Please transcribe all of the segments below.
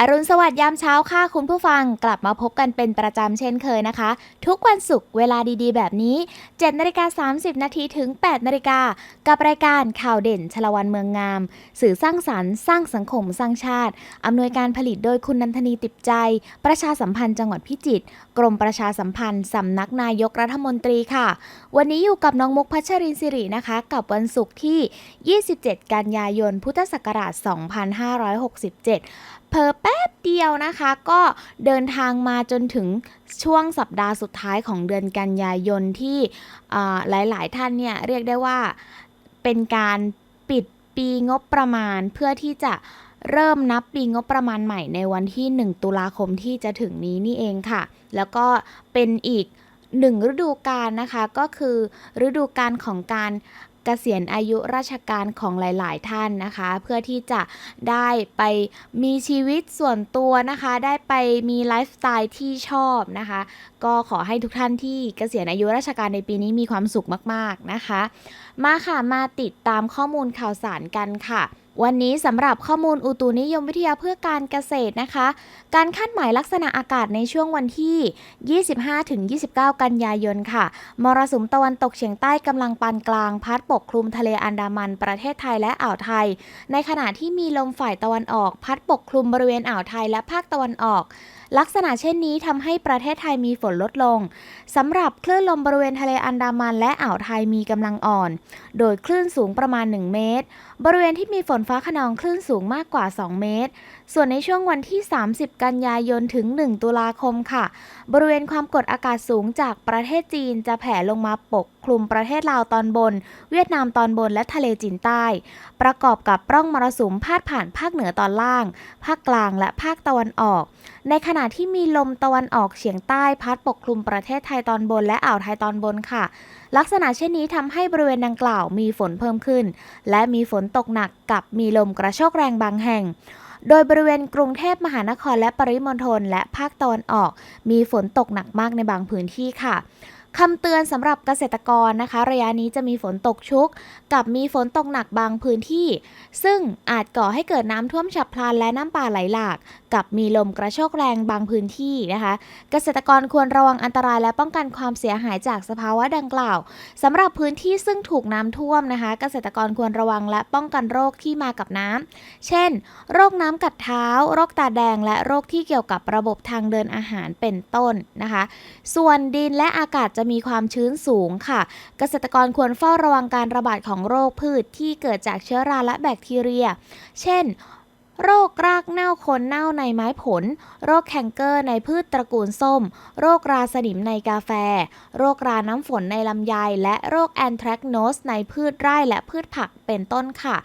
อรุณสวัสดิ์ยามเช้าค่ะคุณผู้ฟังกลับมาพบกันเป็นประจำเช่นเคยนะคะ ทุกวันศุกร์เวลาดีๆ แบบนี้7นาฬิกา30 นาทีถึง 8นาฬิกากับรายการข่าวเด่นชลวันเมืองงาม สื่อสร้างสรรค์สร้างสังคมสร้างชาติ อำนวยการผลิตโดยคุณนันทนีติบใจ ประชาสัมพันธ์จังหวัดพิจิตรกรมประชาสัมพันธ์สำนักนายกรัฐมนตรีค่ะ วันนี้อยู่กับน้องมุกพัชรินสิรินะคะ กับวันศุกร์ที่ 27 กันยายนพุทธศักราช 2567 เพอแป๊บเดียวนะคะ ก็เดินทางมาจนถึงช่วงสัปดาห์สุดท้ายของเดือนกันยายนที่อ่าหลาย ๆ ท่านเนี่ยเรียกได้ว่าเป็นการปิดปีงบประมาณเพื่อที่จะเริ่มนับปีงบประมาณใหม่ในวันที่ 1 ตุลาคมที่จะถึงนี้นี่เองค่ะ แล้วก็เป็นอีกหนึ่งฤดูกาลนะคะ ก็คือฤดูกาลของการ กษียณอายุราชการของหลาย ๆ ท่านนะคะ เพื่อที่จะได้ไปมีชีวิตส่วนตัวนะคะ ได้ไปมีไลฟ์สไตล์ที่ชอบนะคะ ก็ขอให้ทุกท่านที่เกษียณอายุราชการในปีนี้มีความสุขมาก ๆ นะคะ มาค่ะมาติดตามข้อมูลข่าวสารกันค่ะ วันนี้สำหรับข้อมูลอุตุนิยมวิทยาเพื่อการเกษตรนะคะ การคาดหมายลักษณะอากาศในช่วงวันที่ 25-29 กันยายนค่ะ มรสุมตะวันตกเฉียงใต้กำลังปานกลาง พัดปกคลุมทะเลอันดามันประเทศไทยและอ่าวไทย ในขณะที่มีลมฝ่ายตะวันออก พัดปกคลุมบริเวณอ่าวไทยและภาคตะวันออก ลักษณะเช่นนี้ทำให้ประเทศไทยมีฝนลดลงสำหรับคลื่นลมบริเวณทะเลอันดามันและอ่าวไทยมีกำลังอ่อน โดยคลื่นสูงประมาณ 1 เมตร บริเวณที่มีฝนฟ้าขนองคลื่นสูงมากกว่า 2 เมตร ส่วนในช่วงวันที่ 30 กันยายนถึง 1 ตุลาคมค่ะ บริเวณความกดอากาศสูงจากประเทศจีนจะแผ่ลงมาปก คลุมประเทศลาวตอนบน เวียดนามตอนบนและทะเลจีนใต้ ประกอบกับร่องมรสุมพาดผ่านภาคเหนือตอนล่าง ภาคกลางและภาคตะวันออก ในขณะที่มีลมตะวันออกเฉียงใต้พัดปกคลุมประเทศไทยตอนบนและอ่าวไทยตอนบนค่ะ ลักษณะเช่นนี้ทำให้บริเวณดังกล่าวมีฝนเพิ่มขึ้น และมีฝนตกหนักกับมีลมกระโชกแรงบางแห่งโดยบริเวณกรุงเทพมหานครและปริมณฑลและภาคตะวันออก มีฝนตกหนักมากในบางพื้นที่ค่ะ คำเตือนสำหรับเกษตรกรนะคะ ระยะนี้จะมีฝนตกชุก กับมีฝนตกหนักบางพื้นที่ ซึ่งอาจก่อให้เกิดน้ำท่วมฉับพลันและน้ำป่าไหลหลาก กับมีลมกระโชกแรงบางพื้นที่นะคะ เกษตรกรควรระวังอันตรายและป้องกันความเสียหายจากสภาวะดังกล่าวสำหรับพื้นที่ซึ่งถูกน้ำท่วมนะคะ เกษตรกรควรระวังและป้องกันโรคที่มากับน้ำเช่น โรคน้ำกัดเท้า โรคตาแดง และโรคที่เกี่ยวกับระบบทางเดินอาหารเป็นต้นนะคะ ส่วนดินและอากาศจะะมีความชื้นสูงค่ะ เกษตรกรควรเฝ้าระวังการระบาดของโรคพืชที่เกิดจากเชื้อราและแบคทีเรีย เช่น โรครากเน่าคนเน่าในไม้ผล โรคแคนเกอร์ในพืชตระกูลส้ม โรคราสนิมในกาแฟ โรคราน้ำฝนในลำไย และโรคแอนแทรกโนสในพืชไร่และพืชผักเป็นต้นค่ะ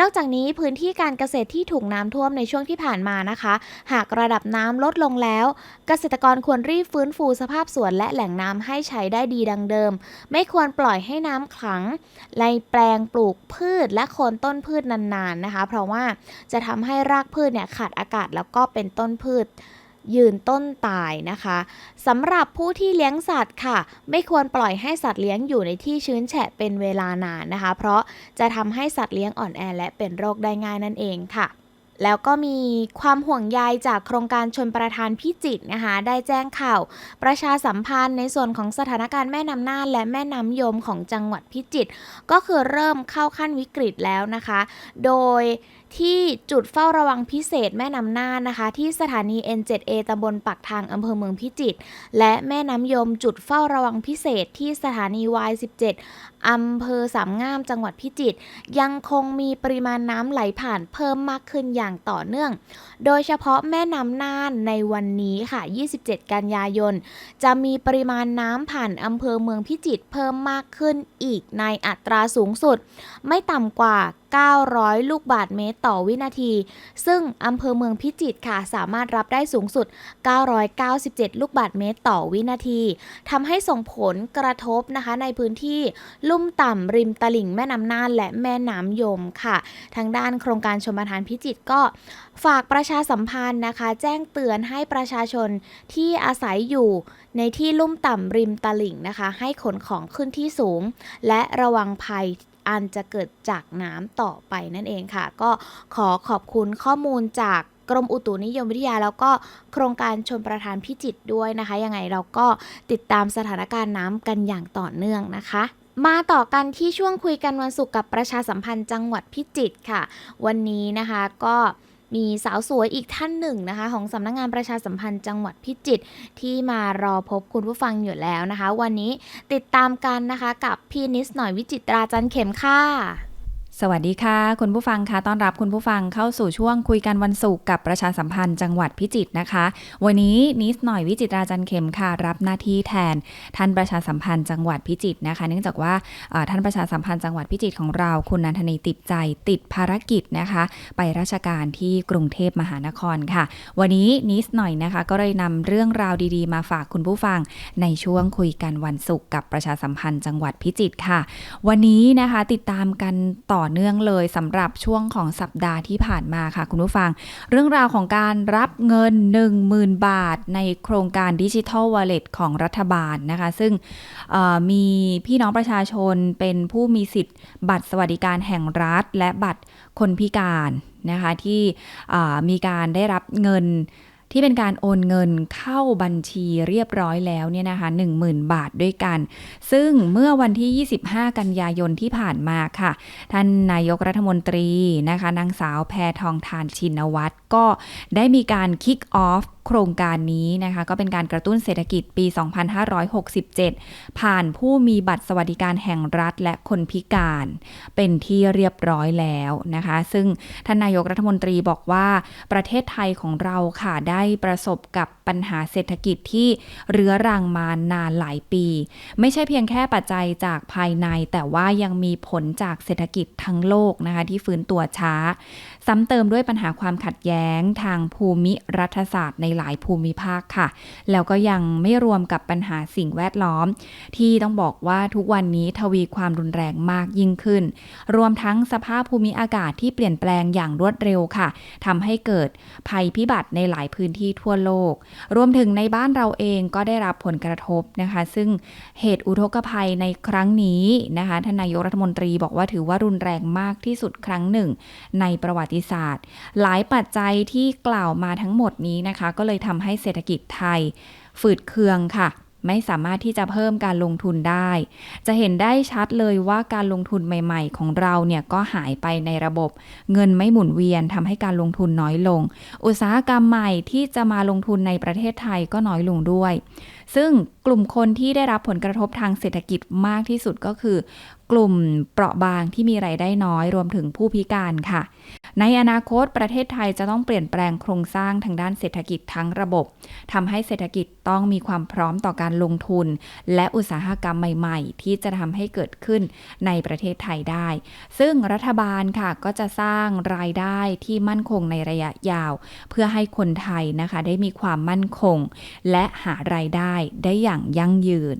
นอกจากนี้พื้นที่การเกษตรที่ถูกน้ำท่วมในช่วงที่ผ่านมานะคะ หากระดับน้ำลดลงแล้ว เกษตรกรควรรีบฟื้นฟูสภาพสวนและแหล่งน้ำให้ใช้ได้ดีดังเดิม ไม่ควรปล่อยให้น้ำขัง ในแปลงปลูกพืชและโคนต้นพืชนานๆนะคะ เพราะว่าจะทำให้รากพืชเนี่ยขาดอากาศแล้วก็เป็นต้นพืชยืนต้นตายนะคะสำหรับผู้ที่เลี้ยงสัตว์ค่ะ ไม่ควรปล่อยให้สัตว์เลี้ยงอยู่ในที่ชื้นแฉะเป็นเวลานานนะคะ เพราะจะทำให้สัตว์เลี้ยงอ่อนแอและเป็นโรคได้ง่ายนั่นเองค่ะ แล้วก็มีความห่วงใยจากโครงการชนประทานพิจิตรนะคะ ได้แจ้งข่าว ประชาสัมพันธ์ในส่วนของสถานการณ์แม่น้ำน่านและแม่น้ำยมของจังหวัดพิจิตรก็คือเริ่มเข้าขั้นวิกฤตแล้วนะคะ โดย ที่จุดเฝ้าระวังพิเศษแม่น้ำน่านนะคะ ที่สถานี N7A ตำบลปักทางอำเภอเมืองพิจิตรและแม่น้ำยมจุดเฝ้าระวังพิเศษที่สถานี Y17 อำเภอสามงามจังหวัดพิจิตรยังคงมีปริมาณน้ำไหลผ่านเพิ่มมากขึ้นอย่างต่อเนื่อง โดยเฉพาะแม่น้ำน่านในวันนี้ค่ะ 27 กันยายน จะมีปริมาณน้ำผ่านอำเภอเมืองพิจิตรเพิ่มมากขึ้นอีกในอัตราสูงสุด ไม่ต่ำกว่า 900 ลูกบาทเมตรต่อวินาที ซึ่งอำเภอเมืองพิจิตรค่ะ สามารถรับได้สูงสุด 997 ลูกบาทเมตรต่อวินาทีทำให้ส่งผลกระทบนะคะในพื้นที่ลุุ่่มต่ำริมตลิ่งแม่น้ำน่านและแม่น้ำยมค่ะ ทางด้านโครงการชมประทานพิจิตรก็ฝากประชาสัมพันธ์นะคะ แจ้งเตือนให้ประชาชนที่อาศัยอยู่ในที่ลุ่มต่ำริมตลิ่งนะคะ ให้ขนของขึ้นที่สูง และระวังภัยอันจะเกิดจากน้ำต่อไปนั่นเองค่ะ ก็ขอขอบคุณข้อมูลจากกรมอุตุนิยมวิทยาแล้วก็โครงการชนประทานพิจิตรด้วยนะคะ ยังไงเราก็ติดตามสถานการณ์น้ำกันอย่างต่อเนื่องนะคะ มาต่อกันที่ช่วงคุยกันวันศุกร์กับประชาสัมพันธ์จังหวัดพิจิตรค่ะ วันนี้นะคะก็มีสาวสวยอีกท่านหนึ่งนะคะ ของสำนักงานประชาสัมพันธ์จังหวัดพิจิตรที่มารอพบคุณผู้ฟังอยู่แล้วนะคะ วันนี้ติดตามกันนะคะกับพี่นิสหน่อยวิจิตราจันเข็มค่ะ สวัสดีค่ะ คุณผู้ฟังค่ะต้อนรับคุณผู้ฟังเข้าสู่ช่วงคุยกันวันศุกร์กับประชาสัมพันธ์จังหวัดพิจิตรนะคะ วันนี้นิดหน่อยวิจิตราจันเข็มค่ะ รับหน้าที่แทนท่านประชาสัมพันธ์จังหวัดพิจิตรนะคะ เนื่องจากว่าท่านประชาสัมพันธ์จังหวัดพิจิตรของเรา คุณนันทนีติดใจติดภารกิจนะคะ ไปราชการที่กรุงเทพมหานครค่ะ วันนี้นิดหน่อยนะคะ ก็เลยนำเรื่องราวดีๆ มาฝากคุณผู้ฟังในช่วงคุยกันวันศุกร์กับประชาสัมพันธ์จังหวัดพิจิตรค่ะ วันนี้นะคะติดตามกันต่อเนื่องเลยสำหรับช่วงของสัปดาห์ที่ผ่านมาค่ะคุณผู้ฟัง เรื่องราวของการรับเงิน 10,000 บาท ในโครงการดิจิทัลวอลเล็ตของรัฐบาลนะคะ ซึ่งมีพี่น้องประชาชนเป็นผู้มีสิทธิ์ บัตรสวัสดิการแห่งรัฐ และบัตรคนพิการนะคะที่มีการได้รับเงิน ที่เป็นการโอนเงินเข้าบัญชีเรียบร้อยแล้วเนี่ยนะคะ10,000 บาทด้วยกัน ซึ่งเมื่อวันที่ 25 กันยายนที่ผ่านมาค่ะ ท่านนายกรัฐมนตรีนะคะนางสาวแพทองทานชินวัตรก็ได้มีการคิกออฟ โครงการนี้นะคะก็เป็นการกระตุ้นเศรษฐกิจปี 2567 ผ่านผู้มีบัตรสวัสดิการแห่งรัฐและคนพิการ เป็นที่เรียบร้อยแล้วนะคะ ซึ่งท่านนายกรัฐมนตรีบอกว่าประเทศไทยของเราค่ะได้ประสบกับปัญหาเศรษฐกิจที่เรื้อรังมานานหลายปี ไม่ใช่เพียงแค่ปัจจัยจากภายใน แต่ว่ายังมีผลจากเศรษฐกิจทั้งโลกนะคะที่ฟื้นตัวช้า ซ้ำเติมด้วยปัญหาความขัดแย้งทางภูมิรัฐศาสตร์ในหลายภูมิภาคค่ะ แล้วก็ยังไม่รวมกับปัญหาสิ่งแวดล้อม ที่ต้องบอกว่าทุกวันนี้ทวีความรุนแรงมากยิ่งขึ้น รวมทั้งสภาพภูมิอากาศที่เปลี่ยนแปลงอย่างรวดเร็วค่ะทำให้เกิดภัยพิบัติในหลายพื้นที่ทั่วโลก รวมถึงในบ้านเราเองก็ได้รับผลกระทบนะคะ ซึ่งเหตุอุทกภัยในครั้งนี้นะคะท่านนายกรัฐมนตรีบอกว่าถือว่ารุนแรงมากที่สุดครั้งหนึ่ง ในประวัติศาสตร์ หลายปัจจัยที่กล่าวมาทั้งหมดนี้นะคะ ก็เลยทำให้เศรษฐกิจไทย ฝืดเคืองค่ะ ไม่สามารถที่จะเพิ่มการลงทุนได้ จะเห็นได้ชัดเลยว่าการลงทุนใหม่ๆ ของเราเนี่ยก็หายไปในระบบ เงินไม่หมุนเวียนทำให้การลงทุนน้อยลง อุตสาหกรรมใหม่ที่จะมาลงทุนในประเทศไทยก็น้อยลงด้วย ซึ่งกลุ่มคนที่ได้รับผลกระทบทางเศรษฐกิจมากที่สุดก็คือ กลุ่มเปราะบางที่มีไรายได้น้อยรวมถึงผู้พิการค่ะ ในอนาคตประเทศไทยจะต้องเปลี่ยนแปลงโครงสร้างทางด้านเศรษฐกิจทั้งระบบทำให้เศรษฐกิจต้องมีความพร้อมต่อการลงทุน และอุตสาหกรรมใหม่ ๆ ที่จะทำให้เกิดขึ้นในประเทศไทยได้ ซึ่งรัฐบาลค่ะก็จะสร้างรายได้ที่มั่นคงในระยะยาว เพื่อให้คนไทยนะคะได้มีความมั่นคง และหารายได้ได้อย่างยั่งยืน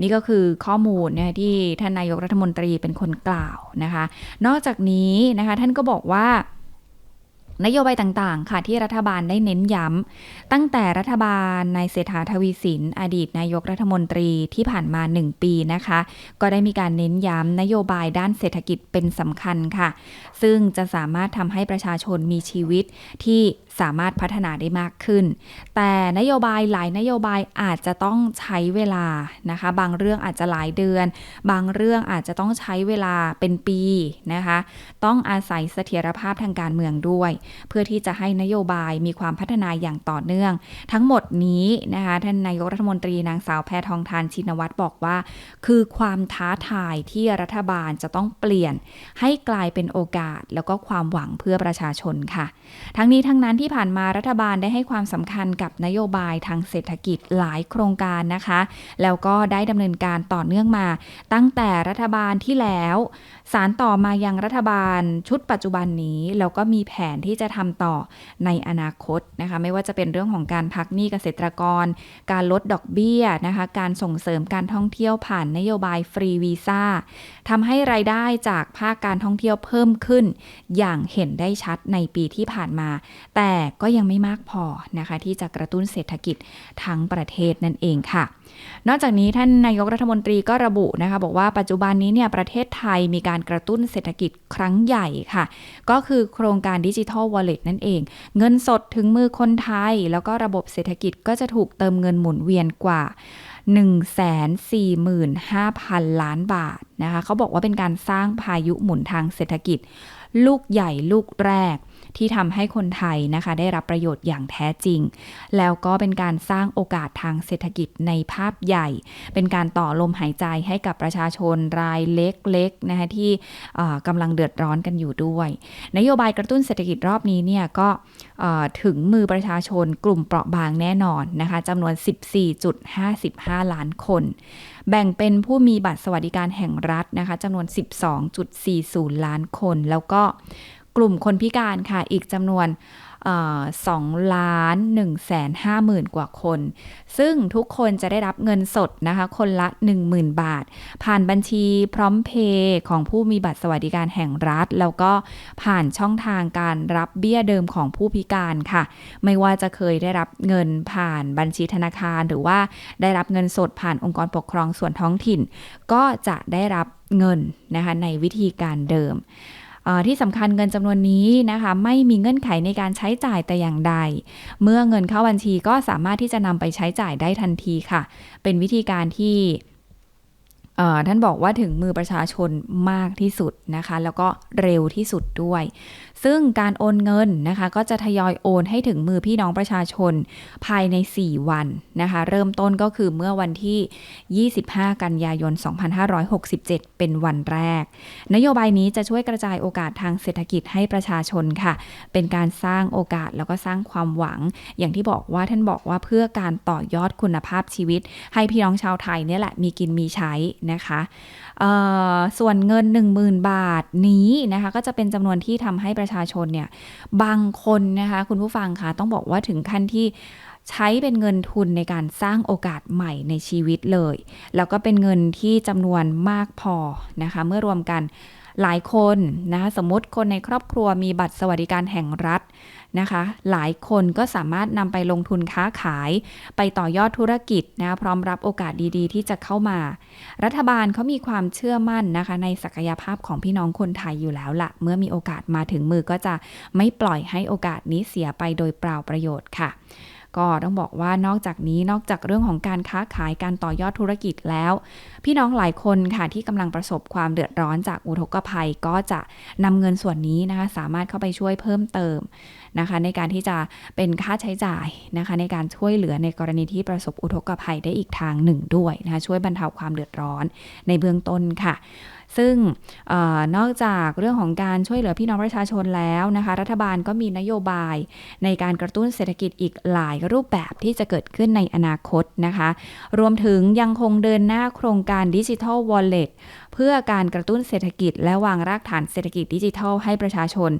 นี่ก็คือข้อมูลนะที่ท่านนายกรัฐมนตรีเป็นคนกล่าวนะคะ นอกจากนี้นะคะท่านก็บอกว่านโยบายต่างๆ ค่ะที่รัฐบาลได้เน้นย้ำ ตั้งแต่รัฐบาลนายเศรษฐาทวีสิน อดีตนายกรัฐมนตรีที่ผ่านมา 1 ปีนะคะ ก็ได้มีการเน้นย้ำนโยบายด้านเศรษฐกิจเป็นสำคัญค่ะ ซึ่งจะสามารถทำให้ประชาชนมีชีวิตที่ สามารถพัฒนาได้มากขึ้น แต่นโยบายหลายนโยบายอาจจะต้องใช้เวลานะคะ บางเรื่องอาจจะหลายเดือน บางเรื่องอาจจะต้องใช้เวลาเป็นปีนะคะ ต้องอาศัยเสถียรภาพทางการเมืองด้วย เพื่อที่จะให้นโยบายมีความพัฒนาอย่างต่อเนื่อง ทั้งหมดนี้นะคะท่านนายกรัฐมนตรีนางสาวแพทองทานชินวัตรบอกว่า คือความท้าทายที่รัฐบาลจะต้องเปลี่ยน ให้กลายเป็นโอกาสแล้วก็ความหวังเพื่อประชาชนค่ะ ทั้งนี้ทั้งนั้นที่ที่ผ่านมารัฐบาลได้ให้ความสำคัญกับนโยบายทางเศรษฐกิจหลายโครงการนะคะ แล้วก็ได้ดำเนินการต่อเนื่องมา ตั้งแต่รัฐบาลที่แล้วสารต่อมายังรัฐบาลชุดปัจจุบันนี้แล้วก็มีแผนที่จะทำต่อในอนาคตนะคะ ไม่ว่าจะเป็นเรื่องของการพักหนี้เกษตรกร การลดดอกเบี้ยนะคะ การส่งเสริมการท่องเที่ยวผ่านนโยบายฟรีวีซ่าทำให้รายได้จากภาคการท่องเที่ยวเพิ่มขึ้น อย่างเห็นได้ชัดในปีที่ผ่านมา แต่ก็ยังไม่มากพอนะคะ ที่จะกระตุ้นเศรษฐกิจทั้งประเทศนั่นเองค่ะ นอกจากนี้ท่านนายกรัฐมนตรีก็ระบุนะคะ บอกว่าปัจจุบันนี้เนี่ยประเทศไทยมีการกระตุ้นเศรษฐกิจครั้งใหญ่ค่ะ ก็คือโครงการดิจิทัลวอลเล็ตนั่นเอง เงินสดถึงมือคนไทย แล้วก็ระบบเศรษฐกิจก็จะถูกเติมเงินหมุนเวียนกว่า145,000 ล้านบาทนะคะ เขาบอกว่าเป็นการสร้างพายุหมุนทางเศรษฐกิจ ลูกใหญ่ลูกแรก ที่ทำให้คนไทยนะคะได้รับประโยชน์อย่างแท้จริง แล้วก็เป็นการสร้างโอกาสทางเศรษฐกิจในภาพใหญ่ เป็นการต่อลมหายใจให้กับประชาชนรายเล็กๆนะคะที่กำลังเดือดร้อนกันอยู่ด้วย นโยบายกระตุ้นเศรษฐกิจรอบนี้เนี่ยก็ถึงมือประชาชนกลุ่มเปราะบางแน่นอนนะคะจำนวน 14.55 ล้านคน แบ่งเป็นผู้มีบัตรสวัสดิการแห่งรัฐนะคะจำนวน 12.40 ล้านคน แล้วก็ กลุ่มคนพิการค่ะอีกจำนวนสองล้าน1แสนห้าหมื่นกว่าคน ซึ่งทุกคนจะได้รับเงินสดนะคะ คนละ 10,000 บาท ผ่านบัญชีพร้อมเพย์ของผู้มีบัตรสวัสดิการแห่งรัฐ แล้วก็ผ่านช่องทางการรับเบี้ยเดิมของผู้พิการค่ะ ไม่ว่าจะเคยได้รับเงินผ่านบัญชีธนาคาร หรือว่าได้รับเงินสดผ่านองค์กรปกครองส่วนท้องถิ่น ก็จะได้รับเงินนะคะในวิธีการเดิม ที่สำคัญเงินจำนวนนี้นะคะไม่มีเงื่อนไขในการใช้จ่ายแต่อย่างใด เมื่อเงินเข้าบัญชีก็สามารถที่จะนำไปใช้จ่ายได้ทันทีค่ะ เป็นวิธีการที่ท่านบอกว่าถึงมือประชาชนมากที่สุดนะคะ แล้วก็เร็วที่สุดด้วย ซึ่งการโอนเงินนะคะ ก็จะทยอยโอนให้ถึงมือพี่น้องประชาชนภายใน 4 วันนะคะ เริ่มต้นก็คือเมื่อวันที่ 25 กันยายน 2567 เป็นวันแรก นโยบายนี้จะช่วยกระจายโอกาสทางเศรษฐกิจให้ประชาชนค่ะ เป็นการสร้างโอกาสแล้วก็สร้างความหวัง อย่างที่บอกว่าท่านบอกว่าเพื่อการต่อยอดคุณภาพชีวิต ให้พี่น้องชาวไทยเนี่ยแหละมีกินมีใช้นะคะ ส่วนเงิน 10,000 บาทนี้นะคะ ก็จะเป็นจำนวนที่ทำให้ประชาชนเนี่ย บางคนนะคะ คุณผู้ฟังคะต้องบอกว่าถึงขั้นที่ใช้เป็นเงินทุนในการสร้างโอกาสใหม่ในชีวิตเลย แล้วก็เป็นเงินที่จำนวนมากพอนะคะ เมื่อรวมกัน หลายคนนะคะสมมติคนในครอบครัวมีบัตรสวัสดิการแห่งรัฐนะคะ หลายคนก็สามารถนำไปลงทุนค้าขาย ไปต่อยอดธุรกิจนะคะพร้อมรับโอกาสดีๆ ที่จะเข้ามา รัฐบาลเขามีความเชื่อมั่นนะคะ ในศักยภาพของพี่น้องคนไทยอยู่แล้วละเมื่อมีโอกาสมาถึงมือก็จะไม่ปล่อยให้โอกาสนี้เสียไปโดยเปล่าประโยชน์ค่ะ ก็ต้องบอกว่านอกจากนี้นอกจากเรื่องของการค้าขายการต่อยอดธุรกิจแล้ว พี่น้องหลายคนค่ะที่กำลังประสบความเดือดร้อนจากอุทกภัยก็จะนำเงินส่วนนี้นะคะสามารถเข้าไปช่วยเพิ่มเติมนะคะ ในการที่จะเป็นค่าใช้จ่ายนะคะ ในการช่วยเหลือในกรณีที่ประสบอุทกภัยได้อีกทางหนึ่งด้วยนะคะช่วยบรรเทาความเดือดร้อนในเบื้องต้นค่ะ ซึ่งออนอกจากเรื่องของการช่วยเหลือพี่น้องประชาชนแล้วนะคะ รัฐบาลก็มีนโยบายในการกระตุ้นเศรษฐกิจอีกหลายรูปแบบที่จะเกิดขึ้นในอนาคตนะคะ รวมถึงยังคงเดินหน้าโครงการดิจิทัลวอลเล็ตเพื่อการกระตุ้นเศรษฐกิจ และวางรากฐานเศรษฐกิจดิจิทัลให้ประชาชน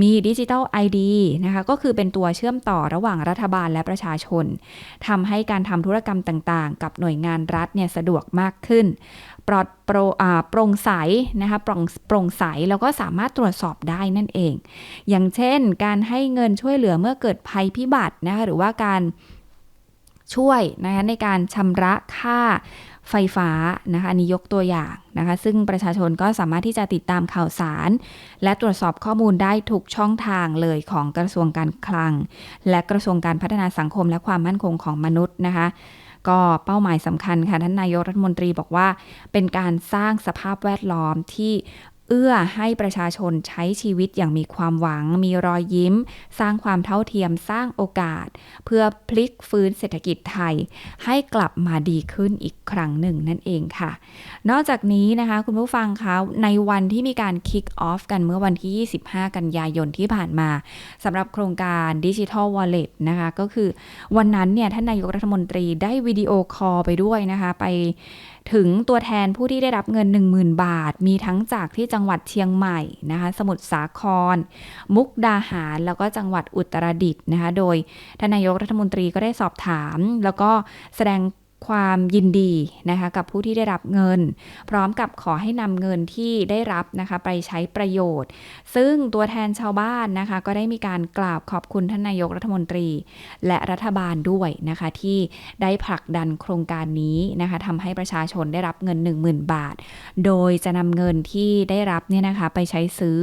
มีดิจิทัล ID นะคะก็คือเป็นตัวเชื่อมต่อระหว่างรัฐบาลและประชาชนทำให้การทำธุรกรรมต่างๆ กับหน่วยงานรัฐเนี่ยสะดวกมากขึ้น ปลอดโปร่โปร่งใสนะคะโปร่งโปร่งใสแล้วก็สามารถตรวจสอบได้นั่นเอง อย่างเช่น การให้เงินช่วยเหลือเมื่อเกิดภัยพิบัตินะคะหรือว่าการช่วยนะคะในการชำระค่าไฟฟ้านะคะอันนี้ยกตัวอย่างนะคะซึ่งประชาชนก็สามารถที่จะติดตามข่าวสาร และตรวจสอบข้อมูลได้ทุกช่องทางเลยของกระทรวงการคลัง และกระทรวงการพัฒนาสังคมและความมั่นคงของมนุษย์นะคะ ก็เป้าหมายสำคัญค่ะท่านนายกรัฐมนตรีบอกว่า เป็นการสร้างสภาพแวดล้อมที่ เอื้อให้ประชาชนใช้ชีวิตอย่างมีความหวัง มีรอยยิ้ม สร้างความเท่าเทียมสร้างโอกาส เพื่อพลิกฟื้นเศรษฐกิจไทย ให้กลับมาดีขึ้นอีกครั้งหนึ่งนั่นเองค่ะ นอกจากนี้นะคะคุณผู้ฟังคะในวันที่มีการ kick off กันเมื่อวันที่ 25 กันยายนที่ผ่านมาสำหรับโครงการดิจิทัลวอลเล็ตนะคะก็คือวันนั้นเนี่ยท่านนายกรัฐมนตรีได้วิดีโอคอลไปด้วยนะคะไป ถึงตัวแทนผู้ที่ได้รับเงิน 10,000 บาท มีทั้งจากที่จังหวัดเชียงใหม่นะคะสมุทรสาคร มุกดาหาร แล้วก็จังหวัดอุตรดิตถ์นะคะโดยท่านนายกรัฐมนตรีก็ได้สอบถาม แล้วก็แสดง ความยินดีนะคะกับผู้ที่ได้รับเงิน พร้อมกับขอให้นำเงินที่ได้รับนะคะไปใช้ประโยชน์ ซึ่งตัวแทนชาวบ้านนะคะก็ได้มีการกล่าวขอบคุณท่านนายกรัฐมนตรี และรัฐบาลด้วยนะคะที่ได้ผลักดันโครงการนี้นะคะทำให้ประชาชนได้รับเงิน 10,000 บาท โดยจะนำเงินที่ได้รับเนี่ยนะคะไปใช้ซื้อ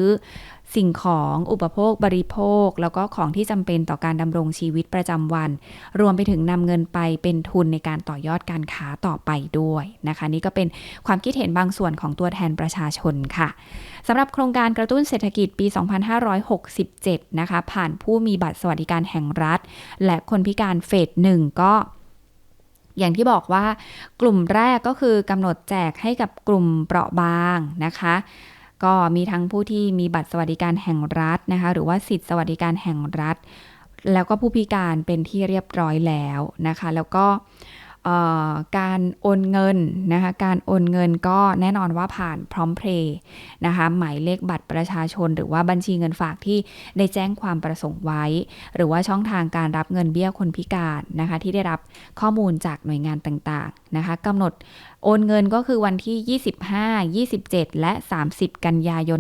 สิ่งของอุปโภคบริโภค แล้วก็ของที่จำเป็นต่อการดำรงชีวิตประจำวัน รวมไปถึงนำเงินไปเป็นทุนในการต่อยอดการค้าต่อไปด้วยนะคะ นี่ก็เป็นความคิดเห็นบางส่วนของตัวแทนประชาชนค่ะสำหรับโครงการกระตุ้นเศรษฐกิจปี 2567 นะคะ ผ่านผู้มีบัตรสวัสดิการแห่งรัฐ และคนพิการเฟสหนึ่งก็อย่างที่บอกว่ากลุ่มแรกก็คือกำหนดแจกให้กับกลุ่มเปราะบางนะคะ ก็มีทั้งผู้ที่มีบัตรสวัสดิการแห่งรัฐนะคะ หรือว่าสิทธิสวัสดิการแห่งรัฐ แล้วก็ผู้พิการเป็นที่เรียบร้อยแล้วนะคะ แล้วก็ การโอนเงินนะคะการโอนเงินก็แน่นอนว่าผ่านพร้อมเพย์นะคะหมายเลขบัตรประชาชน หรือว่าบัญชีเงินฝากที่ได้แจ้งความประสงค์ไว้ หรือว่าช่องทางการรับเงินเบี้ยคนพิการนะคะที่ได้รับข้อมูลจากหน่วยงานต่างๆนะคะกำหนดโอนเงินก็คือวันที่ 25 27 และ 30 กันยายน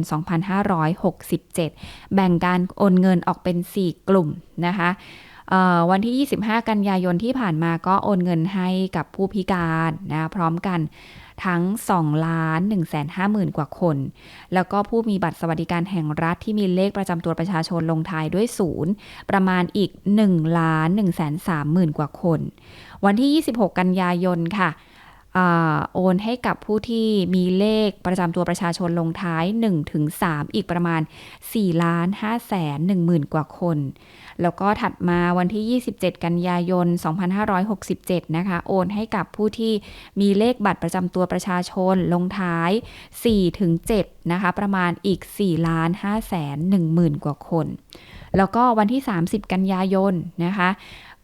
2567 แบ่งการโอนเงินออกเป็น 4 กลุ่มนะคะ วันที่ 25 กันยายนที่ผ่านมาก็โอนเงินให้กับผู้พิการนะพร้อมกันทั้ง2ล้าน1 5 0 0 0 0 กว่าคน แล้วก็ผู้มีบัตรสวัสดิการแห่งรัฐที่มีเลขประจำตัวประชาชนลงท้ายด้วยศูนย์ประมาณอีก1ล้าน1 3 0 0 0 0 กว่าคน วันที่ 26 กันยายนค่ะ โอนให้กับผู้ที่มีเลขประจำตัวประชาชนลงท้าย1ถึง3อีกประมาณ4ล้าน5แสน1หมื่นกว่าคน แล้วก็ถัดมาวันที่ 27 กันยายน 2567 นะคะ โอนให้กับผู้ที่มีเลขบัตรประจำตัวประชาชนลงท้าย4ถึง7นะคะ ประมาณอีก4ล้าน5แสน1หมื่นกว่าคน แล้วก็วันที่ 30 กันยายนนะคะ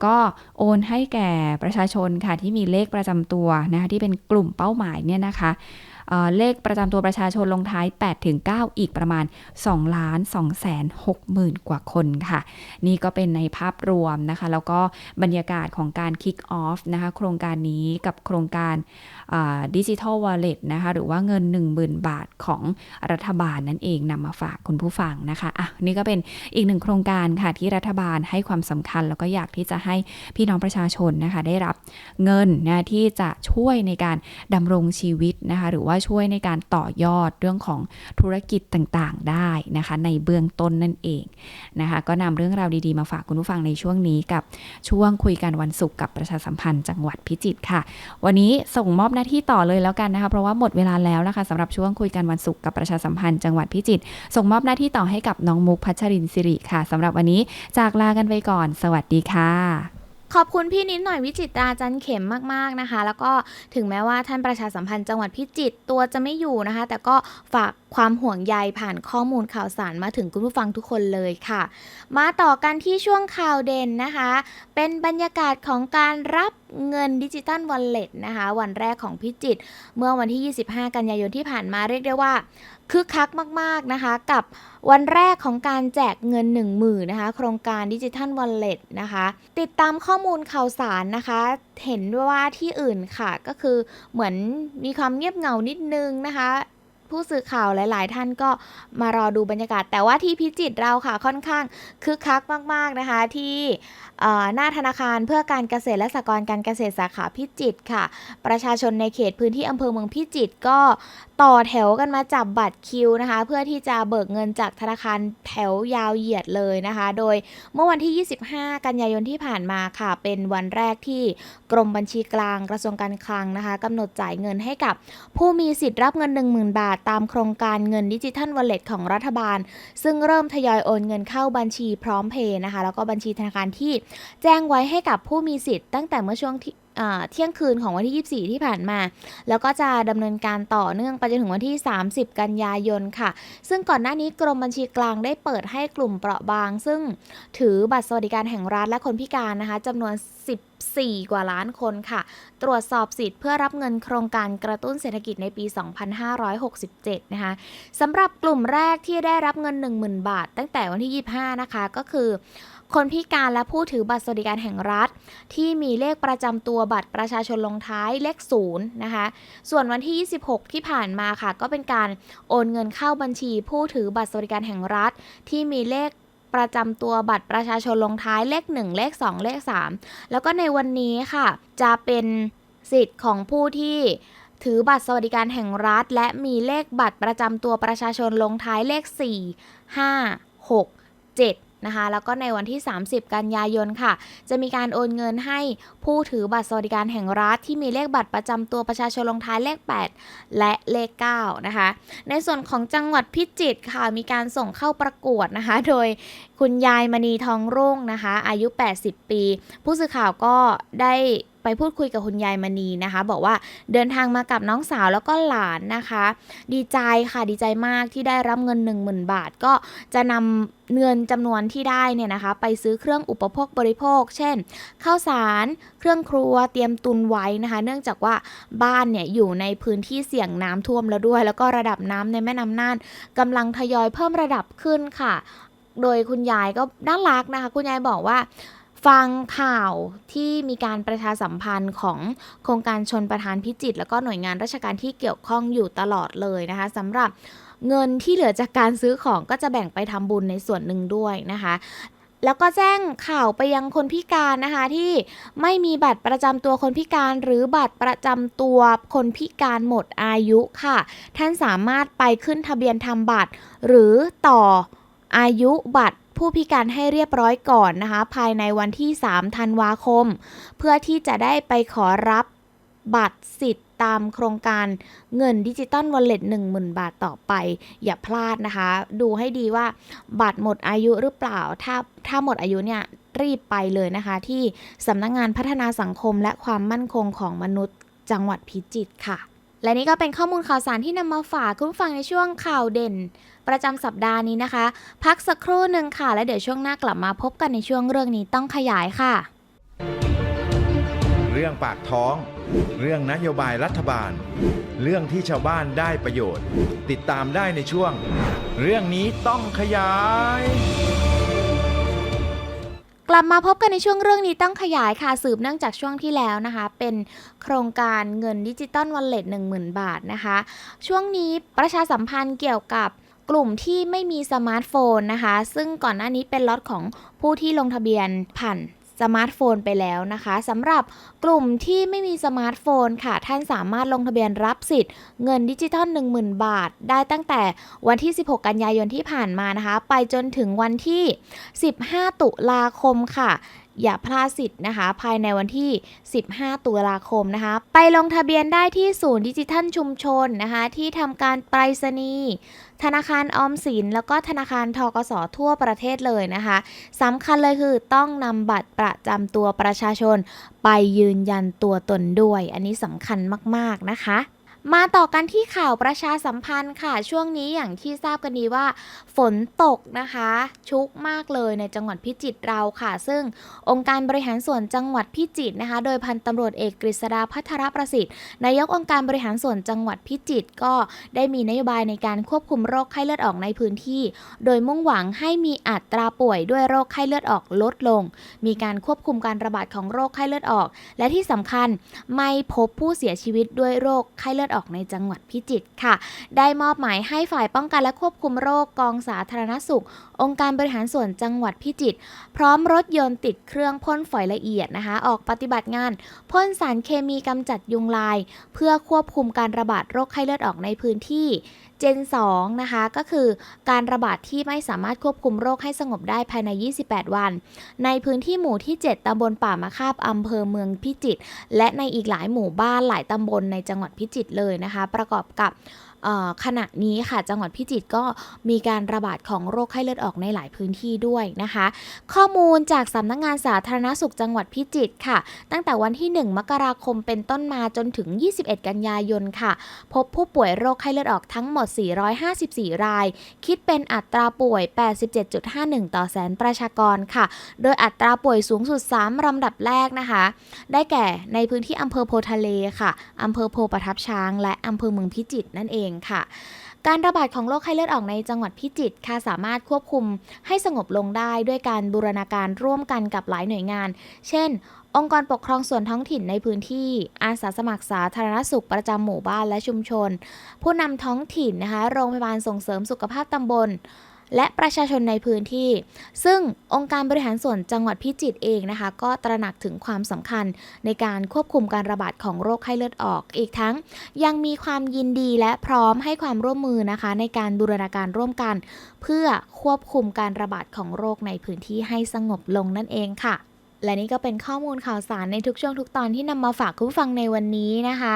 ก็โอนให้แก่ประชาชนค่ะที่มีเลขประจำตัวนะคะที่เป็นกลุ่มเป้าหมายเนี่ยนะคะเเลขประจำตัวประชาชนลงท้าย8ถึง9อีกประมาณ 2 ล้าน2แสน6หมื่นกว่าคนค่ะ นี่ก็เป็นในภาพรวมนะคะ แล้วก็บรรยากาศของการ kick off นะคะ โครงการนี้กับโครงการ ดิจิทัลวอลเล็ตนะคะหรือว่าเงิน 10,000 บาทของรัฐบาลนั่นเองนำมาฝากคุณผู้ฟังนะคะอะนี่ก็เป็นอีกหนึ่งโครงการค่ะที่รัฐบาลให้ความสำคัญ แล้วก็อยากที่จะให้พี่น้องประชาชนนะคะได้รับเงินนะที่จะช่วยในการดำรงชีวิตนะคะหรือว่าช่วยในการต่อยอดเรื่องของธุรกิจต่างๆได้นะคะในเบื้องต้นนั่นเองนะคะก็นำเรื่องราวดีๆมาฝากคุณผู้ฟังในช่วงนี้กับช่วงคุยกันวันศุกร์กับประชาสัมพันธ์จังหวัดพิจิตรค่ะ วันนี้ส่งมอบหน้าที่ต่อเลยแล้วกันนะคะเพราะว่าหมดเวลาแล้วนะคะสำหรับช่วงคุยกันวันศุกร์กับประชาสัมพันธ์จังหวัดพิจิตรส่งมอบหน้าที่ต่อให้กับน้องมุกพัชรินสิริค่ะสำหรับวันนี้จากลากันไปก่อน สวัสดีค่ะ ขอบคุณพี่นิดหน่อยวิจิตราจันเข็มมากๆนะคะ แล้วก็ถึงแม้ว่าท่านประชาสัมพันธ์จังหวัดพิจิตรตัวจะไม่อยู่นะคะ แต่ก็ฝากความห่วงใยผ่านข้อมูลข่าวสารมาถึงคุณผู้ฟังทุกคนเลยค่ะ มาต่อกันที่ช่วงข่าวเด่นนะคะ เป็นบรรยากาศของการรับเงินดิจิตัลวอลเล็ตนะคะ วันแรกของพิจิตรเมื่อวันที่ 25 กันยายนที่ผ่านมาเรียกได้ว่า คึกคักมากๆนะคะกับวันแรกของการแจกเงิน 1 0,000นะคะโครงการดิจิทัลวอลเล็ตนะคะติดตามข้อมูลข่าวสารนะคะ เห็นว่าที่อื่นค่ะก็คือเหมือนมีความเงียบเหงานิดนึงนะคะผู้สื่อข่าวหลาย ๆ ท่านก็มารอดูบรรยากาศ แต่ว่าที่พิจิตรเราค่ะค่อนข้างคึกคักมาก ๆ นะคะ ที่หน้าธนาคารเพื่อการเกษตรและสหกรณ์การเกษตรสาขาพิจิตรค่ะ ประชาชนในเขตพื้นที่อำเภอเมืองพิจิตรก็ ต่อแถวกันมาจับบัตรคิวนะคะ เพื่อที่จะเบิกเงินจากธนาคารแถวยาวเหยียดเลยนะคะ โดยเมื่อวันที่ 25 กันยายนที่ผ่านมาค่ะ เป็นวันแรกที่กรมบัญชีกลางกระทรวงการคลังนะคะกำหนดจ่ายเงินให้กับ ผู้มีสิทธิ์รับเงิน 10,000 บาท ตามโครงการเงินดิจิทัลวอลเล็ตของรัฐบาล ซึ่งเริ่มทยอยโอนเงินเข้าบัญชีพร้อมเพย์นะคะ แล้วก็บัญชีธนาคารที่แจ้งไว้ให้กับผู้มีสิทธิ์ตั้งแต่เมื่อช่วงที่ เที่ยงคืนของวันที่ 24 ที่ผ่านมา แล้วก็จะดำเนินการต่อเนื่องไปจนถึงวันที่ 30 กันยายนค่ะ ซึ่งก่อนหน้านี้กรมบัญชีกลางได้เปิดให้กลุ่มเปราะบาง ซึ่งถือบัตรสวัสดิการแห่งรัฐและคนพิการนะคะจำนวน 14 กว่าล้านคนค่ะ ตรวจสอบสิทธิ์เพื่อรับเงินโครงการกระตุ้นเศรษฐกิจในปี 2567 นะคะสำหรับกลุ่มแรกที่ได้รับเงิน 10,000 บาท ตั้งแต่วันที่ 25 นะคะก็คือ คนพิการและผู้ถือบัตรสวัสดิการแห่งรัฐ ที่มีเลขประจำตัวบัตรประชาชนลงท้ายเลขศูนย์นะคะ ส่วนวันที่ 26 ที่ผ่านมาค่ะ ก็เป็นการโอนเงินเข้าบัญชี ผู้ถือบัตรสวัสดิการแห่งรัฐ ที่มีเลขประจำตัวบัตรประชาชนลงท้ายเลข 1 เลข 2 เลข 3 แล้วก็ในวันนี้ค่ะ จะเป็นสิทธิ์ของผู้ที่ถือบัตรสวัสดิการแห่งรัฐ และมีเลขบัตรประจำตัวประชาชนลงท้ายเลข 4 5 6 7 นะคะ แล้วก็ในวันที่ 30 กันยายนค่ะ จะมีการโอนเงินให้ผู้ถือบัตรสวัสดิการแห่งรัฐที่มีเลขบัตรประจำตัวประชาชนลงท้ายเลข 8 และเลข 9 นะคะ ในส่วนของจังหวัดพิจิตรค่ะ มีการส่งเข้าประกวดนะคะ โดยคุณยายมณีทองรุ่งนะคะ อายุ 80 ปี ผู้สื่อข่าวก็ได้ ไปพูดคุยกับคุณยายมณีนะคะ บอกว่าเดินทางมากับน้องสาวแล้วก็หลานนะคะ ดีใจค่ะดีใจมากที่ได้รับเงิน 10,000 บาท ก็จะนำเงินจำนวนที่ได้เนี่ยนะคะ ไปซื้อเครื่องอุปโภคบริโภค เช่นข้าวสารเครื่องครัวเตรียมตุนไว้นะคะ เนื่องจากว่าบ้านเนี่ยอยู่ในพื้นที่เสี่ยงน้ำท่วมแล้วด้วย แล้วก็ระดับน้ำในแม่น้ำน่านกำลังทยอยเพิ่มระดับขึ้นค่ะ โดยคุณยายก็น่ารักนะคะ คุณยายบอกว่า ฟังข่าวที่มีการประชาสัมพันธ์ของโครงการชนประธานพิจิตรแล้วก็หน่วยงานราชการที่เกี่ยวข้องอยู่ตลอดเลยนะคะสำหรับเงินที่เหลือจากการซื้อของก็จะแบ่งไปทำบุญในส่วนหนึ่งด้วยนะคะแล้วก็แจ้งข่าวไปยังคนพิการนะคะที่ไม่มีบัตรประจำตัวคนพิการ หรือบัตรประจำตัวคนพิการหมดอายุค่ะ ท่านสามารถไปขึ้นทะเบียนทำบัตร หรือต่ออายุบัตร ผู้พิการให้เรียบร้อยก่อนนะคะ ภายในวันที่ 3 ธันวาคม เพื่อที่จะได้ไปขอรับบัตรสิทธิ์ตามโครงการเงินดิจิตอลวอลเล็ต10,000 บาทต่อไป อย่าพลาดนะคะ ดูให้ดีว่าบัตรหมดอายุหรือเปล่า ถ้าถ้าหมดอายุเนี่ยรีบไปเลยนะคะ ที่สำนักงงานพัฒนาสังคมและความมั่นคงของมนุษย์จังหวัดพิจิตรค่ะ และนี่ก็เป็นข้อมูลข่าวสารที่นำมาฝากคุณผู้ฟังในช่วงข่าวเด่น ประจำสัปดาห์นี้นะคะ พักสักครู่หนึ่งค่ะ และเดี๋ยวช่วงหน้ากลับมาพบกันในช่วงเรื่องนี้ต้องขยายค่ะ เรื่องปากท้อง เรื่องนโยบายรัฐบาล เรื่องที่ชาวบ้านได้ประโยชน์ ติดตามได้ในช่วง เรื่องนี้ต้องขยาย กลับมาพบกันในช่วงเรื่องนี้ต้องขยายค่ะสืบเนื่องจากช่วงที่แล้วนะคะ เป็นโครงการเงินดิจิตอลวอลเล็ตหนึ่งหมื่นบาทนะคะ ช่วงนี้ประชาสัมพันธ์เกี่ยวกับกลุ่มที่ไม่มีสมาร์ทโฟนนะคะ ซึ่งก่อนหน้านี้เป็นล็อตของผู้ที่ลงทะเบียนผ่าน สมาร์ทโฟนไปแล้วนะคะสำหรับกลุ่มที่ไม่มีสมาร์ทโฟนค่ะ ท่านสามารถลงทะเบียนรับสิทธิ์เงินดิจิทัล 10,000 บาท ได้ตั้งแต่วันที่ 16 กันยายนที่ผ่านมานะคะ ไปจนถึงวันที่ 15 ตุลาคมค่ะ อย่าพลาดสิทธิ์นะคะ ภายในวันที่ 15 ตุลาคมนะคะ ไปลงทะเบียนได้ที่ศูนย์ดิจิทัลชุมชนนะคะ ที่ทำการไปรษณีย์ธนาคารออมสิน แล้วก็ธนาคารทกสทั่วประเทศเลยนะคะสำคัญเลยคือต้องนำบัตรประจำตัวประชาชน ไปยืนยันตัวตนด้วย อันนี้สำคัญมาก ๆ นะคะ มาต่อกันที่ข่าวประชาสัมพันธ์ค่ะ ช่วงนี้อย่างที่ทราบกันดีว่า ฝนตกนะคะ ชุกมากเลยในจังหวัดพิจิตรเราค่ะ ซึ่งองค์การบริหารส่วนจังหวัดพิจิตรนะคะ โดยพันตำรวจเอกกฤษดาพัทรประสิทธิ์นายกองค์การบริหารส่วนจังหวัดพิจิตรก็ได้มีนโยบายในการควบคุมโรคไข้เลือดออกในพื้นที่ โดยมุ่งหวังให้มีอัตราป่วยด้วยโรคไข้เลือดออกลดลง มีการควบคุมการระบาดของโรคไข้เลือดออก และที่สำคัญไม่พบผู้เสียชีวิตด้วยโรคไข้เลือดออกออกในจังหวัดพิจิตรค่ะ ได้มอบหมายให้ฝ่ายป้องกันและควบคุมโรคกองสาธารณสุข องค์การบริหารส่วนจังหวัดพิจิตรพร้อมรถยนต์ติดเครื่องพ่นฝอยละเอียดนะคะ ออกปฏิบัติงานพ่นสารเคมีกำจัดยุงลาย เพื่อควบคุมการระบาดโรคไข้เลือดออกในพื้นที่ เจน2นะคะ ก็คือการระบาดที่ไม่สามารถควบคุมโรคให้สงบได้ภายใน 28 วัน ในพื้นที่หมู่ที่ 7 ตำบลป่ามะคาบอำเภอเมืองพิจิตรและในอีกหลายหมู่บ้านหลายตำบลในจังหวัดพิจิตรเลยนะคะ ประกอบกับ ขณะนี้ค่ะจังหวัดพิจิตรก็มีการระบาดของโรคไข้เลือดออกในหลายพื้นที่ด้วยนะคะ ข้อมูลจากสำนักงานสาธารณสุขจังหวัดพิจิตรค่ะ ตั้งแต่วันที่ 1 มกราคมเป็นต้นมาจนถึง 21 กันยายนค่ะ พบผู้ป่วยโรคไข้เลือดออกทั้งหมด 454 ราย คิดเป็นอัตราป่วย 87.51 ต่อแสนประชากรค่ะ โดยอัตราป่วยสูงสุด 3 ลำดับแรกนะคะ ได้แก่ในพื้นที่อำเภอโพทะเลค่ะอำเภอโพประทับช้าง และอำเภอเมืองพิจิตรนั่นเองค่ะ การระบาดของโรคไข้เลือดออกในจังหวัดพิจิตรค่ะสามารถควบคุมให้สงบลงได้ด้วยการบูรณาการร่วมกันกับหลายหน่วยงาน เช่น องค์กรปกครองส่วนท้องถิ่นในพื้นที่ อาสาสมัครสาธารณสุขประจำหมู่บ้านและชุมชน ผู้นำท้องถิ่นนะคะ โรงพยาบาลส่งเสริมสุขภาพตำบล และประชาชนในพื้นที่ ซึ่งองค์การบริหารส่วนจังหวัดพิจิตรเองนะคะ ก็ตระหนักถึงความสำคัญในการควบคุมการระบาดของโรคไข้เลือดออก อีกทั้งยังมีความยินดีและพร้อมให้ความร่วมมือนะคะ ในการบูรณาการร่วมกัน เพื่อควบคุมการระบาดของโรคในพื้นที่ให้สงบลงนั่นเองค่ะ และนี่ก็เป็นข้อมูลข่าวสารในทุกช่วงทุกตอนที่นำมาฝากคุณผู้ฟังในวันนี้นะคะ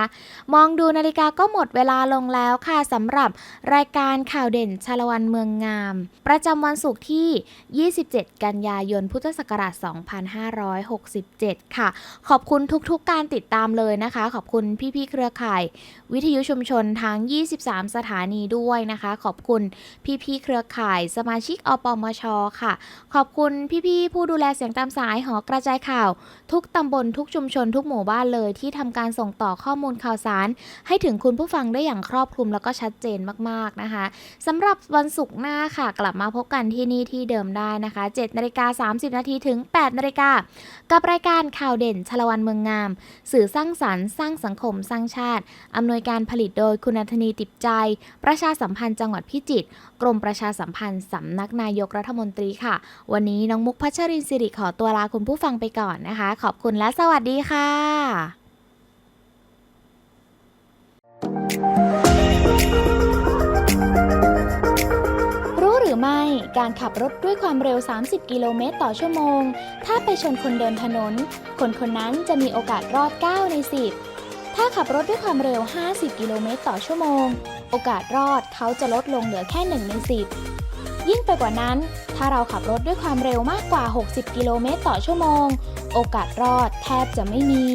มองดูนาฬิกาก็หมดเวลาลงแล้วค่ะสำหรับรายการข่าวเด่นชาละวันเมืองงาม ประจำวันศุกร์ที่ 27 กันยายนพุทธศักราช 2567 ค่ะ ขอบคุณทุกๆการติดตามเลยนะคะ ขอบคุณพี่ๆเครือข่าย วิทยุชุมชนทั้ง 23 สถานีด้วยนะคะ ขอบคุณพี่ๆเครือข่าย สมาชิกอปมชค่ะ ขอบคุณพี่ๆผู้ดูแลเสียงตามสายหอกระจายข่าว ทุกตำบลทุกชุมชนทุกหมู่บ้านเลยที่ทำการส่งต่อข้อมูลข่าวสาร ให้ถึงคุณผู้ฟังได้อย่างครอบคลุมแล้วก็ชัดเจนมากๆนะคะสำหรับวันศุกร์หน้าค่ะ กลับมาพบกันที่นี่ที่เดิมได้นะคะ7นาฬิกา30 นาทีถึง8นาฬิกากับรายการข่าวเด่นชลวันเมืองงาม สื่อสร้างสรรค์สร้างสังคมสร้างชาติอำนวยการผลิตโดยคุณอัธนีติบใจ ประชาสัมพันธ์จังหวัดพิจิตร กรมประชาสัมพันธ์สำนักนายกรัฐมนตรีค่ะ วันนี้น้องมุกพัชรินสิริขอตัวลาคุณผู้ฟังไปก่อนนะคะ ขอบคุณและสวัสดีค่ะ รู้หรือไม่การขับรถด้วยความเร็ว 30 กิโลเมตรต่อชั่วโมง ถ้าไปชนคนเดินถนน คนคนนั้นจะมีโอกาสรอด 9 ใน 10ถ้าขับรถด้วยความเร็ว 50 กิโลเมตรต่อชั่วโมง โอกาสรอดเขาจะลดลงเหลือแค่1ใน10 ยิ่งไปกว่านั้น ถ้าเราขับรถด้วยความเร็วมากกว่า 60 กิโลเมตรต่อชั่วโมง โอกาสรอดแทบจะไม่มี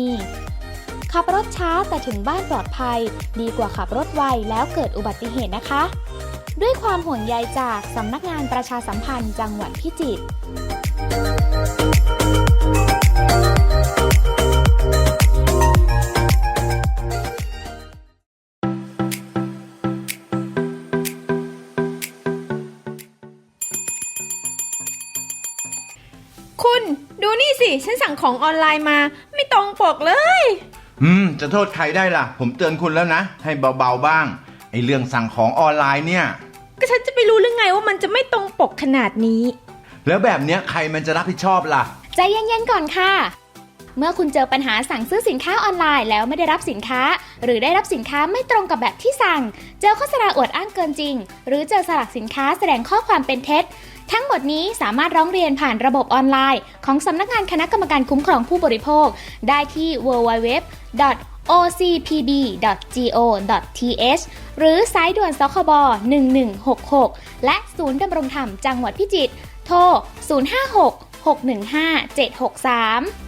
ขับรถช้าแต่ถึงบ้านปลอดภัย ดีกว่าขับรถไวแล้วเกิดอุบัติเหตุนะคะ ด้วยความห่วงใยจากสำนักงานประชาสัมพันธ์จังหวัดพิจิตร ฉันสั่งของออนไลน์มา ไม่ตรงปกเลย อืม จะโทษใครได้ล่ะ ผมเตือนคุณแล้วนะ ให้เบาๆบ้าง ไอ้เรื่องสั่งของออนไลน์เนี่ย ก็ฉันจะไปรู้เรื่องไงว่ามันจะไม่ตรงปกขนาดนี้ แล้วแบบเนี้ยใครมันจะรับผิดชอบล่ะ ใจเย็นๆก่อนค่ะ เมื่อคุณเจอปัญหาสั่งซื้อสินค้าออนไลน์แล้วไม่ได้รับสินค้า หรือได้รับสินค้าไม่ตรงกับแบบที่สั่ง เจอโฆษณาอวดอ้างเกินจริง หรือเจอสลักสินค้าแสดงข้อความเป็นเท็จ ทั้งหมดนี้สามารถร้องเรียนผ่านระบบออนไลน์ ของสำนักงานคณะกรรมการคุ้มครองผู้บริโภค ได้ที่ www ocpb.go.th หรือสายด่วนสคบ 1166 และศูนย์ดำรงธรรมจังหวัดพิจิตร โทร 056 615 763